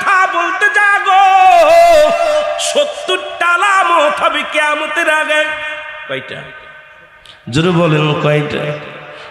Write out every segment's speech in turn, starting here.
কথা বলতে যাগো। সত্তর টালা মত হবে কেমতের আগে। কয়টা? জোরে বলেন কয়টা?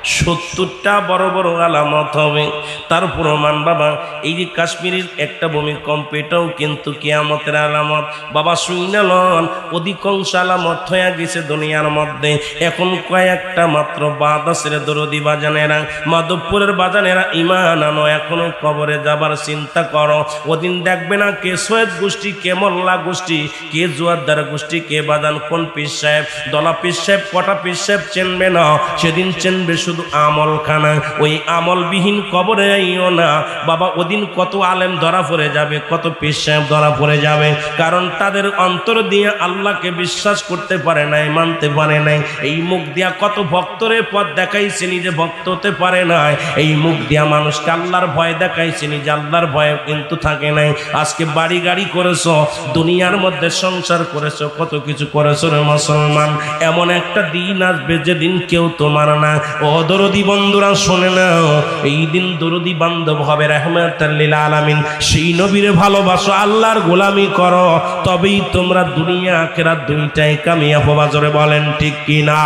সত্তরটা বড় বড় আলামত হবে। তার প্রমাণ বাবা, এই যে কাশ্মীরের একটা ভূমিকম্প এটাও কিন্তু কেয়ামতের আলামত। বাবা শুইনালন অধিকাংশ আলামত হয়ে গেছে দুনিয়ার মধ্যে। এখন কয়েকটা মাত্র বাদ আছে রে দরদি বাজানেরা। মাধবপুরের বাজানেরা ইমান আনো, এখনও কবরে যাবার চিন্তা করো। ওদিন দেখবে না কে সৈয়দ গোষ্ঠী, কে মোল্লা গোষ্ঠী, কে জুয়ারদার গোষ্ঠী, কে বাদান কোন পীর সাহেব, দলা পীর সাহেব, কটা পীর সাহেব চেনবে না। সেদিন চেনবে শুধু আমল খানা ওই আমলবিহীন কবরে আইও না। বাবা, ওদিন কত আলেম ধরা পড়ে যাবে, কত সাহেব ধরা পড়ে যাবে। কারণ তাদের অন্তর দিয়ে আল্লাহকে বিশ্বাস করতে পারে নাই, মানতে পারে নাই। এই মুখ দিয়া কত ভক্তরে পথ দেখাইছে নিজে ভক্ত হতে পারে নাই। এই মুখ দিয়া মানুষকে আল্লাহর ভয় দেখাইছে নিজে আল্লাহর ভয় কিন্তু থাকে নাই। আজকে বাড়ি গাড়ি করেছ, দুনিয়ার মধ্যে সংসার করেছ, কত কিছু করেছ রে মুসলমান। এমন একটা দিন আসবে যেদিন কেউ তোমার না। ও দরদি বন্ধুরা শোনে না। এই দিন দরদি বান্ধব হবে রহমাতাল্লিল আলামিন। সেই নবীর ভালোবাসো আল্লাহর গোলামি করো। তবেই তোমরা দুনিয়া আখেরা দুইটাই কামিয়া বাজরে বলেন, ঠিক কিনা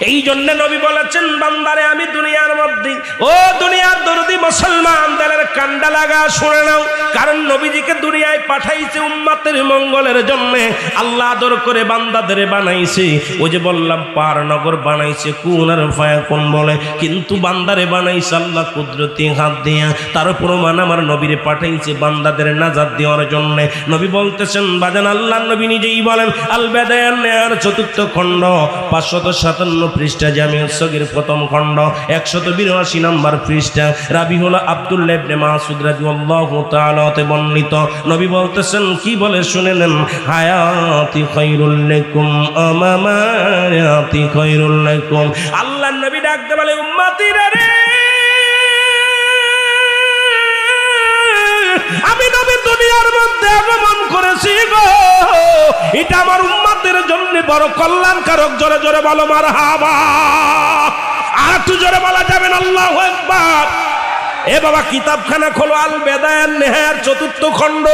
এই জন্য নবী বলেছেন, বান্দারে, আমি দুনিয়ার মধ্যে, ও দুনিয়ার দরদি মুসলমান দলের কান্ডা লাগা শুনে নাও। কারণ নবীজিকে দুনিয়ায় পাঠাইছে উম্মাতের মঙ্গলের জন্য। আল্লাহ আদর করে বান্দাদের বানাইছে। ওই যে বললাম পার নগর বানাইছে, কোন আর ফায়া কোন বলে। কিন্তু বান্দারে বানাইছে আল্লাহ কুদরতি হাত দিয়া। তার প্রমাণ আমার নবীরে পাঠাইছে বান্দাদের নাজাদ দেওয়ার জন্য। নবী বলতেছেন, বাজান আল্লাহ, নবী নিজেই বলেন আল বেদায়ান নেয়ার চতুর্থ খণ্ড, পাঁচশত সাতান্ন পৃষ্ঠা জামিউল সগির প্রথম খণ্ড, একশত বিরাশি নম্বর পৃষ্ঠা। রাবি হলো আব্দুল্লাহ ইবনে মাসুদ রাদিয়াল্লাহু তাআলাতে বর্ণিত। নবী বলতেছেন, কি বলে শুনে নেন? হায়াতি খায়রুল লাকুম, আমামায়াতি খায়রুল লাকুম। আল্লাহর নবী ডাকতে বলে, উম্মতিরা রে! আমি নবী দুনিয়ার মধ্যে আগমন করেছি গো। এটা আমার উম্মাদের জন্য বড় কল্যাণকারক। জোরে জোরে বলো মার হাবা আর একটু জোরে বলা যাবেন আল্লাহ একবার এ বাবা, কিতাবখানা খোলো, আল বেদায়ান নেহার চতুর্থ খণ্ড।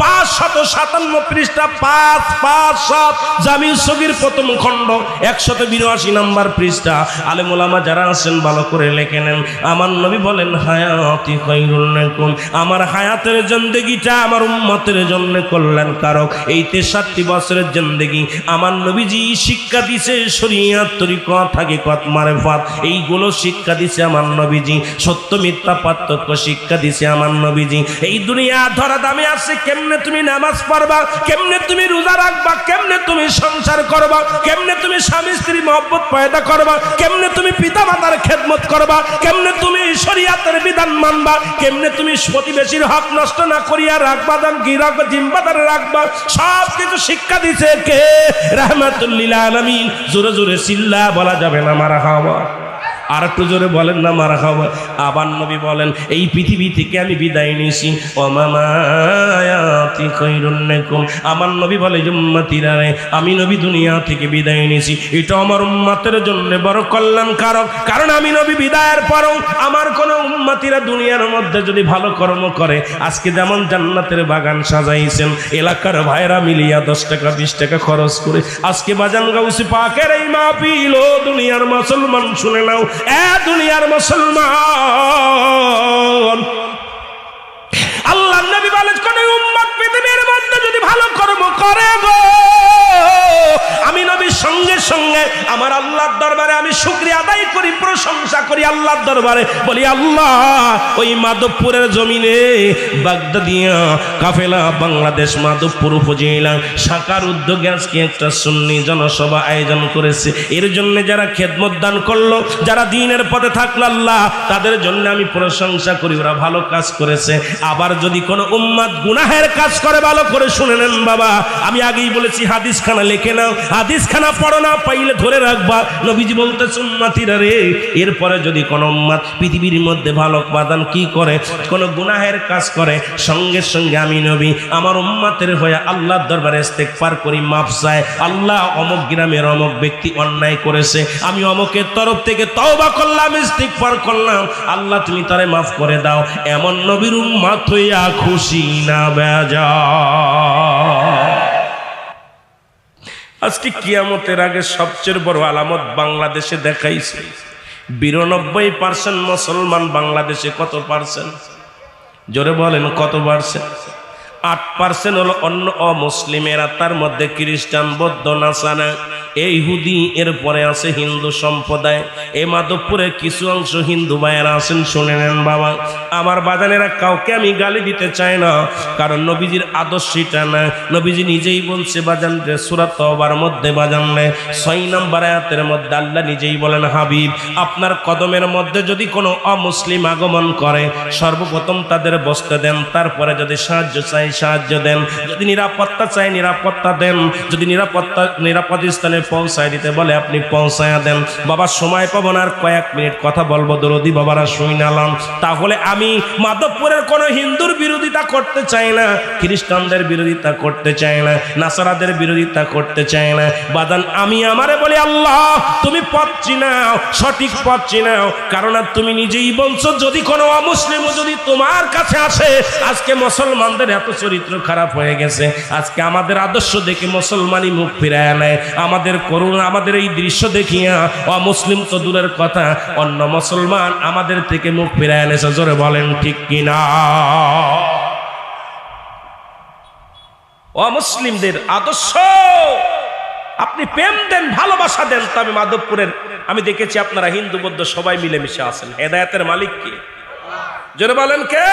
পাঁচ শত সাতান্ন পৃষ্ঠা, পাঁচ পাঁচ সাত, জামিল সগির প্রথম খণ্ড, একশত বিরাশি নাম্বার পৃষ্ঠা। আলেমুলামা যারা আছেন, ভালো করে লেখে নেন। আমার নবী বলেন, হায়াতি খৈরুল লাকুম আমার হায়াতের জিন্দগিটা আমার উম্মতের জন্য কল্যাণ কারক এই তেষট্টি বছরের জিন্দগি, আমার নবীজি শিক্ষা দিছে শরিয়াত তরিকা, থাকে কত মারে ফাত এইগুলো শিক্ষা দিছে আমার নবীজি। সত্য মিথ্যা পার্থক্য শিক্ষা দিছে আমার নবীজি। এই দুনিয়া ধরা দামে আছে, কেমনে তুমি নামাজ পড়বা, কেমনে তুমি রোজা রাখবা, কেমনে তুমি সংসার করবা, কেমনে তুমি স্বামী স্ত্রী মহব্বত পয়দা করবা, কেমনে তুমি পিতা মাতার খেদমত করবা, কেমনে তুমি শরিয়াতের বিধান মানবা, কেমনে তুমি প্রতিবেশীর হক নষ্ট না করিয়া রাখবা দান কি রাখবা জিম্বাদারে রাখবা সব কিছু শিক্ষা দিছে কে? রহমাতুল্লিল আলমিন। জোরে জোরে চিল্লা বলা যাবে না, মারা খাওয়া আর একটু জোরে বলেন না মারা খাওয়া আবার নবী বলেন, এই পৃথিবী থেকে আমি বিদায় নিয়েছি। আমার নবী বলে আমি নবী দুনিয়া থেকে বিদায় নিয়েছি। এটা আমার উম্মাতের জন্য বড় কল্যাণ কারক কারণ আমি নবী বিদায়ের পরও আমার কোনো উম্মাতিরা দুনিয়ার মধ্যে যদি ভালো কর্ম করে, আজকে যেমন জান্নাতের বাগান সাজাইছেন, এলাকার ভাইরা মিলিয়া দশ টাকা, বিশ টাকা খরচ করে, আজকে বাজান গাউসি পাকের এই মাহফিল দুনিয়ার মুসলমান, শুনে নাও দুনিয়ার মুসলমান। আল্লাহ নবী বলেন, কোন উম্মত পৃথিবীর মধ্যে যদি ভালো কর্ম করে গো, আমি নবীর সঙ্গে সঙ্গে, আমার আল্লাহর দরবারে আমি শুক্রিয়া আদায় করি, প্রশংসা করি আল্লাহর দরবারে। বলি, আল্লাহ, ওই মাধবপুরের জমিনে বাগদাদিয়া কাফেলা বাংলাদেশ মাধবপুর উপজেলা শাখার উদ্যোগে আজকে একটা সুন্নি জনসভা আয়োজন করেছে। এর জন্য যারা খেদমত দান করল, যারা দিনের পথে থাকল, আল্লাহ, তাদের জন্য আমি প্রশংসা করি। ওরা ভালো কাজ করেছে। আবার যদি কোনো উম্মাদ গুনাহের কাজ করে, ভালো করে শুনে নেন বাবা। আমি আগেই বলেছি হাদিস খানা লেখে নাও। হাদিস খানা পড়ো না পাইলে ধরে রাখবা। নবীজি বলতে উম্মাতিরা রে, এরপরে যদি কোনো উম্মাদ পৃথিবীর মধ্যে ভালো বাদান কি করে? কোনো গুনাহের কাজ করে? সঙ্গে সঙ্গে আমি নবী, আমার উম্মাতের হয়ে আল্লাহর দরবারে ইস্তেগফার করি, মাফ চাই আল্লাহ অমুক গ্রামের অমুক ব্যক্তি অন্যায় করেছে। আমি অমুকের তরফ থেকে তওবা করলাম, ইস্তেগফার করলাম। আল্লাহ, তুমি তারে মাফ করে দাও। এমন নবীর উম্মাত হইয়া খুশি না বেজা। আজকে কিয়ামতের আগে সবচেয়ে বড় আলামত বাংলাদেশে দেখাইছে। বিরানব্বই পার্সেন্ট মুসলমান বাংলাদেশে কত পার্সেন্ট জোরে বলেন, কত পার্সেন্ট আট পার্সেন্ট হলো অন্য অমুসলিমেরা, তার মধ্যে খ্রিস্টান, বৌদ্ধ নাসানা এই হুদি এরপরে আছে হিন্দু সম্প্রদায়। এ মাধবপুরে কিছু অংশ হিন্দু ভাইয়েরা আছেন, শুনে নেন বাবা। আমার বাজানেরা কাউকে আমি গালি দিতে চাই না, কারণ নবীজির আদর্শটা না। নবীজি নিজেই বলছে, বাজান যে সুরাত মধ্যে বাজান নেয় ছয় নম্বর আয়াতের মধ্যে আল্লাহ নিজেই বলেন, হাবিব, আপনার কদমের মধ্যে যদি কোনো অমুসলিম আগমন করে, সর্বপ্রথম তাদের বসতে দেন, তারপরে যদি সাহায্য চাই সাহায্য দেন। যদি নিরাপত্তা চাই নিরাপত্তা দেন। যদি নিরাপত্তা, নিরাপদ স্থানে পৌঁছায় দিতে বলে, আপনি পৌঁছায়া দেন। বাবা, সময় পাবো না কয়েক মিনিট কথা বলব। দরদি বাবারা, শুই নালাম। তাহলে আমি মাধবপুরের কোনো হিন্দুর বিরোধিতা করতে চাই না, খ্রিস্টানদের বিরোধিতা করতে চাই না, নাসারাদের বিরোধিতা করতে চাই না। বাদান, আমি আমারে বলি, আল্লাহ, তুমি পথ চিনাও, সঠিক পথ চিনাও। কারণ আর তুমি নিজেই বলছো, যদি কোনো অমুসলিম যদি তোমার কাছে আসে, আজকে মুসলমানদের এত চরিত্র খারাপ হয়ে গেছে। আজকে আমাদের আদর্শ দেখে মুসলমানই মুখ ফিরায় নেয়। আমাদের করুণ, আমাদের এই দৃশ্য দেখিয়া অমুসলিম তো দূরের কথা, অন্য মুসলমান আমাদের থেকে মুখ ফিরায় এনেছে, জোরে বলেন ঠিক কিনা? অমুসলিমদের আদর্শ, আপনি প্রেম দেন, ভালোবাসা দেন তবে মাধবপুরের, আমি দেখেছি আপনারা হিন্দু, বৌদ্ধ সবাই মিলেমিশে আছেন। হেদায়তের মালিক কে? জোরে বলেন কে?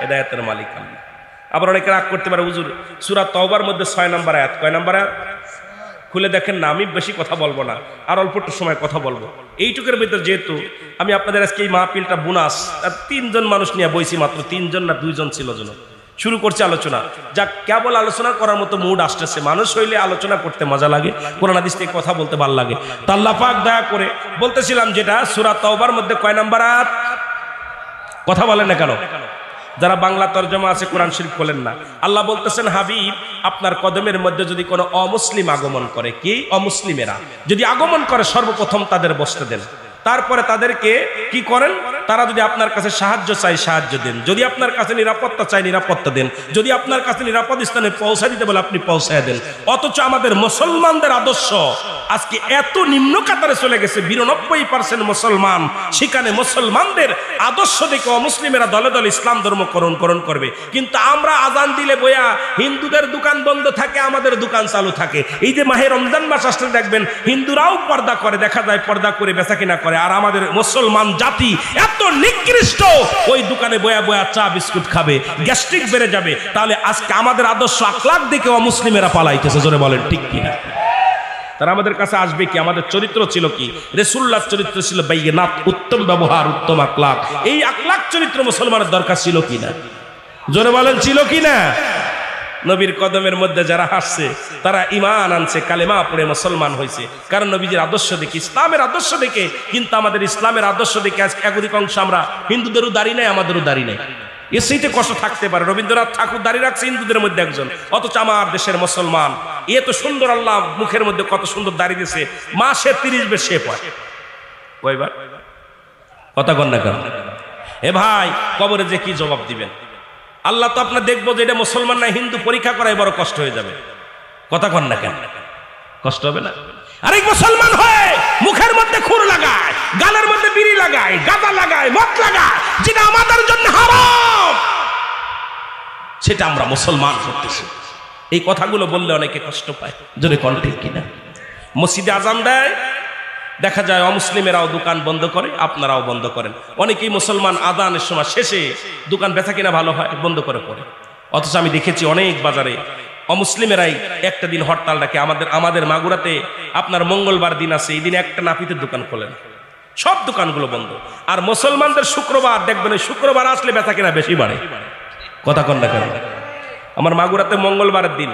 হেদায়তের মালিক আল্লাহ। আবার অনেকে রাগ করতে পারে, হুজুর, সুরা তওবার মধ্যে ছয় নম্বর আয়াত, কয় নম্বর আয়াত? খুলে দেখেন না, আমি বেশি কথা বলব না, আর অল্প একটু সময় কথা বলব। এইটুকের ভিতরে যেহেতু আমি আপনাদের আজকে এই মাহপিলটা বোনাস আর তিনজন মানুষ নিয়ে বইছি মাত্র, তিনজন না দুইজন ছিল জন শুরু করছে আলোচনা। যা কেবল আলোচনা করার মতো মুড আসতেছে। মানুষ হইলে আলোচনা করতে মজা লাগে, কোরআন হাদিস থেকে কথা বলতে ভালো লাগে। তাল্লা পাক দয়া করে বলতেছিলাম যেটা, সুরা তওবার মধ্যে কয় নাম্বার আয়াত? কথা বলেন না কেন? যারা বাংলা তর্জমা আছে, কোরআন শরীফ খোলেন না। আল্লাহ বলতেছেন, হাবিব, আপনার কদমের মধ্যে যদি কোনো অমুসলিম আগমন করে, কি? অমুসলিমেরা। যদি আগমন করে, সর্বপ্রথম তাদের বসতে দেন। তারপরে তাদেরকে কি করেন? তারা যদি আপনার কাছে সাহায্য চাই সাহায্য দেন। যদি আপনার কাছে নিরাপত্তা চাই নিরাপত্তা দেন। যদি আপনার কাছে নিরাপদ স্থানে পৌঁছা দিতে বলে আপনি পৌঁছায় দেন। অথচ আমাদের মুসলমানদের আদর্শ, আজকে এত নিম্ন কাতারে চলে গেছে, বিরানব্বই পার্সেন্ট মুসলমান। সেখানে মুসলমানদের আদর্শ দেখে অমুসলিমেরা দলে দলে ইসলাম ধর্ম করণ করণ করবে। কিন্তু আমরা আজান দিলে বইয়া হিন্দুদের দোকান বন্ধ থাকে, আমাদের দোকান চালু থাকে। এই যে মাহে রমজান মাস আসলে দেখবেন, হিন্দুরাও পর্দা করে, দেখা যায় পর্দা করে বেচা কিনা করে। আর আমাদের মুসলমান জাতি এত নিকৃষ্ট। ওই দোকানে বয়া বয়া চা বিস্কুট খাবে, গ্যাস্ট্রিক বেড়ে যাবে। তাহলে আজকে আমাদের আদর্শ আখলাখ দেখে অমুসলিমেরা পালাইতেছে, জোরে বলেন, ঠিক কিনা? তারা আমাদের কাছে আসবে কি? আমাদের চরিত্র ছিল কি? রেসুল্লাহ চরিত্র ছিল বাইনাত উত্তম ব্যবহার, উত্তম আকলাক এই আকলাক চরিত্র মুসলমানের দরকার ছিল কি না জোরে বলেন, ছিল কি না নবীর কদমের মধ্যে যারা হাসছে, তারা ইমান আনছে, কালেমা পড়ে মুসলমান হয়েছে। কারণ নবীজির আদর্শ দেখে, ইসলামের আদর্শ দেখে, কিন্তু আমাদের ইসলামের আদর্শ দেখে আজকে একাধিক অংশ আমরা হিন্দুদেরও দাঁড়ি নাই, আমাদেরও দাঁড়ি নাই। এ সেইতে কষ্ট থাকতে পারে। রবীন্দ্রনাথ ঠাকুর দাঁড়িয়ে রাখছে হিন্দুদের মধ্যে একজন। অথচ আমার দেশের মুসলমান, এ তো সুন্দর আল্লাহ মুখের মধ্যে কত সুন্দর দাঁড়িয়ে দিয়েছে মাসে তিরিশ বের সে পায় কথা কন না কেন? এ ভাই, কবরে যে কি জবাব দিবেন? আল্লাহ তো আপনার দেখব যে এটা মুসলমান না, হিন্দু পরীক্ষা করায় বড় কষ্ট হয়ে যাবে। কথা কন না কেন? কষ্ট হবে না? আরেক মুসলমান হয়ে মুখের মধ্যে খুর লাগায়, গালের মধ্যে বিড়ি লাগায় গাদা লাগায়, মদ লাগায়, যেটা আমাদের জন্য হারাম, সেটা আমরা মুসলমান করতেছি। এই কথাগুলো বললে অনেকে কষ্ট পায়। যদি কন ঠিক কিনা? মসজিদে আজান দেয় দেখা যায় অমুসলিমেরাও দোকান বন্ধ করে, আপনারাও বন্ধ করেন। অনেকেই মুসলমান আদানের সময় শেষে দোকান বেচা কিনা ভালো হয়, বন্ধ করে পড়ে। অথচ আমি দেখেছি অনেক বাজারে অমুসলিমেরাই একটা দিন হরতাল ডাকে, আমাদের আমাদের মাগুরাতে আপনার মঙ্গলবার দিন আছে, এই দিন একটা নাপিতের দোকান খোলেন। সব দোকানগুলো বন্ধ। আর মুসলমানদের শুক্রবার, দেখবেন শুক্রবার আসলে বেচা কিনা বেশি বাড়ে। কথা কন না কেন? আমার মাগুরাতে মঙ্গলবারের দিন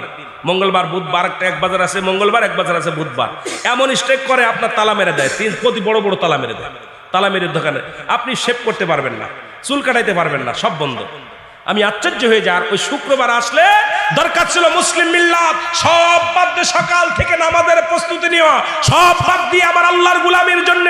মঙ্গলবার, বুধবার, একটা এক বাজার আছে, মঙ্গলবার, এক বাজার আছে, বুধবার। এমন স্ট্রেক করে আপনার তালা মেরে দেয়, তিন, প্রতি বড় বড় তালা মেরে দেয়। তালামিরের দোকানে আপনি শেভ করতে পারবেন না, চুল কাটাইতে পারবেন না, সব বন্ধ। আমি আশ্চর্য হয়ে যাই ওই শুক্রবার আসলে দরকার ছিল মুসলিম মিল্লাত, সব বাদ সকাল থেকে নামাজের প্রস্তুতি নেওয়া, সব বাদ দিয়ে আমার আল্লাহর গুলামের জন্য